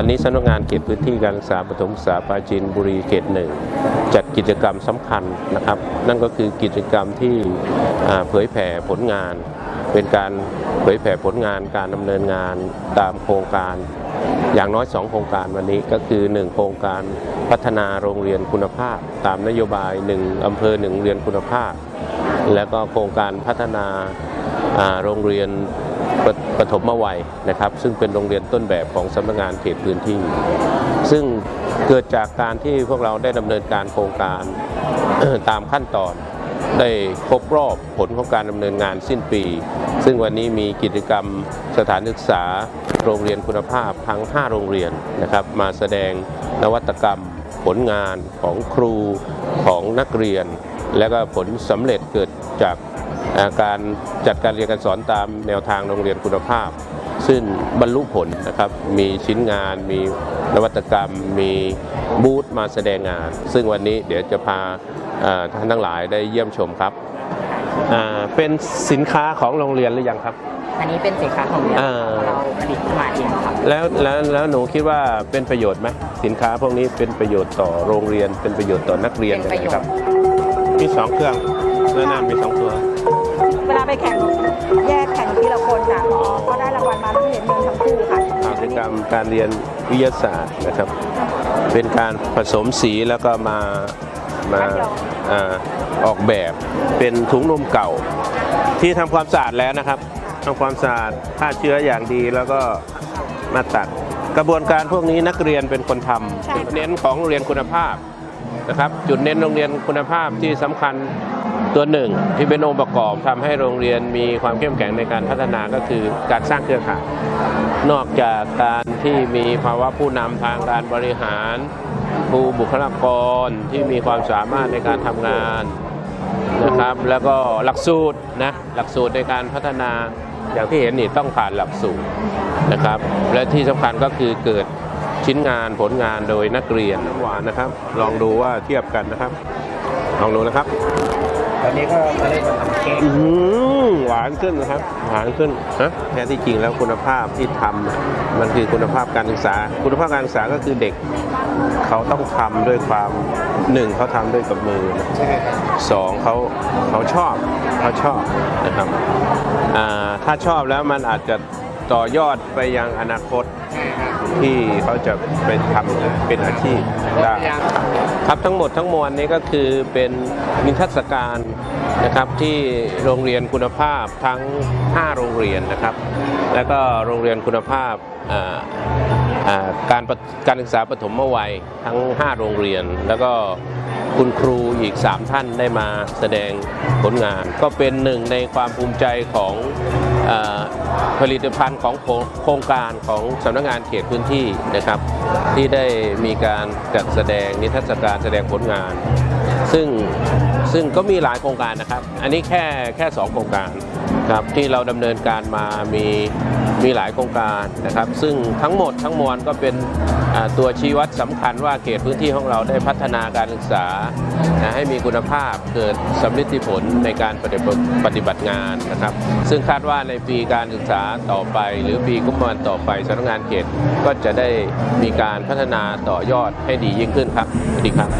วันนี้สำนักงานเขตพื้นที่การศึกษาปฐมศึกษาปราจีนบุรีเขตหนึ่งจัดกิจกรรมสำคัญนะครับ นั่นก็คือกิจกรรมที่เผยแผ่ผลงาน เป็นการเผยแผ่ผลงานการดำเนินงานตามโครงการ อย่างน้อย 2 โครงการวันนี้ก็คือ 1 โครงการพัฒนาโรงเรียนคุณภาพ ตามนโยบาย 1อำเภอ1โรงเรียนคุณภาพ แล้วก็โครงการพัฒนาโรงเรียน ปปฐมวัยนะครับ ซึ่งเป็นโรงเรียนต้นแบบของสำนักงานเขตพื้นที่ ซึ่งเกิดจากการที่พวกเราได้ดำเนินการโครงการตามขั้นตอน ได้ครบรอบผลของการดำเนินงานสิ้นปี ซึ่งวันนี้มีกิจกรรมสถานศึกษาโรงเรียนคุณภาพทั้ง 5 โรงเรียนนะครับ มาแสดงนวัตกรรมผลงานของครูของนักเรียน และก็ผลสำเร็จเกิดจาก การจัดการเรียนการสอนตามแนวทางโรงเรียนคุณภาพ ซึ่งบรรลุผลนะครับมีชิ้นงาน มีนวัตกรรม มีบูธมาแสดงงาน ซึ่งวันนี้เดี๋ยวจะพาอ่าท่านทั้งหลายได้เยี่ยมชมครับอ่าเป็นสินค้าของโรงเรียนหรือยังครับ อันนี้เป็นสินค้าของเราอ่าเราผลิตขึ้นมาเองครับแล้วแล้วแล้วหนูคิดว่าเป็นประโยชน์ไหมสินค้าพวกนี้เป็นประโยชน์ต่อโรงเรียน เป็นประโยชน์ต่อนักเรียนเป็นประโยชน์งไงครับมีสองเครื่องเนื้อนานมีสองตัว เวลาไปแข่งแยกแข่งทีละคนค่ะก็ได้รางวัลมาทั้งเหรียญเงินทั้งคู่ค่ะกิจกรรมการเรียนวิทยาศาสตร์นะครับ เป็นการผสมสีแล้วก็มามาอาออกแบบเป็นถุงนมเก่า ที่ทำความสะอาดแล้วนะครับทำความสะอาดฆ่าเชื้ออย่างดีแล้วก็มาตัดกระบวนการพวกนี้นักเรียนเป็นคนทำจุดเน้นของโรงเรียนคุณภาพนะครับ จุดเน้นโรงเรียนคุณภาพที่สำคัญ ตัวหนึ่งที่เป็นองค์ประกอบทำให้โรงเรียนมีความเข้มแข็งในการพัฒนาก็คือการสร้างเครือข่ายนอกจากการที่มีภาวะผู้นำทางการบริหารครูบุคลากรที่มีความสามารถในการทำงานนะครับ แล้วก็หลักสูตรนะหลักสูตรในการพัฒนาอย่างที่เห็นนี่ต้องผ่านหลักสูตรนะครับ และที่สำคัญก็คือเกิดชิ้นงานผลงานโดยนักเรียนน้ำหวานนะครับ ลองดูว่าเทียบกันนะครับ ลองดูนะครับ ตอนนี้ก็จะเริ่มมาทำเค้กอื้อหือหวานขึ้นนะครับ หวานขึ้นนะแท้ที่จริงแล้วคุณภาพที่ทำมันคือคุณภาพการศึกษา คุณภาพการศึกษาก็คือเด็ก เขาต้องทำด้วยความหนึ่งเขาทำด้วยกับมือใช่ครับสองเขาเขาชอบเขาชอบนะครับถ้าชอบแล้วมันอาจจะต่อยอดไปยังอนาคตที่เขาจะไปทำเป็นอาชีพได้ครับทั้งหมดทั้งมวลนี้ก็คือเป็นนิทรรศการนะครับที่โรงเรียนคุณภาพทั้ง 5 โรงเรียนนะครับ แล้วก็โรงเรียนคุณภาพการการศึกษาปฐมวัยทั้ง 5 โรงเรียน แล้วก็คุณครูอีก 3 ท่านได้มาแสดงผลงาน ก็เป็นหนึ่งในความภูมิใจของ ผลิตภัณฑ์ของโครงการของสำนักงานเขตพื้นที่นะครับ ที่ได้มีการจัดแสดงนิทรรศการแสดงผลงาน ซึ่ง ซึ่งก็มีหลายโครงการนะครับ อันนี้แค่แค่สองโครงการครับที่เราดำเนินการมามีมีหลายโครงการนะครับ ซึ่งทั้งหมดทั้งมวลก็เป็นตัวชี้วัดสำคัญว่าเขตพื้นที่ของเราได้พัฒนาการศึกษาให้มีคุณภาพเกิดสำลิดผลในการปฏิบัติปฏบัติงานนะครับ ซึ่งคาดว่าในปีการศึกษาต่อไป หรือปีกุมภาต่อไปสำนักงานเขตก็จะได้มีการพัฒนาต่อยอดให้ดียิ่งขึ้นครับสวัสดีครับ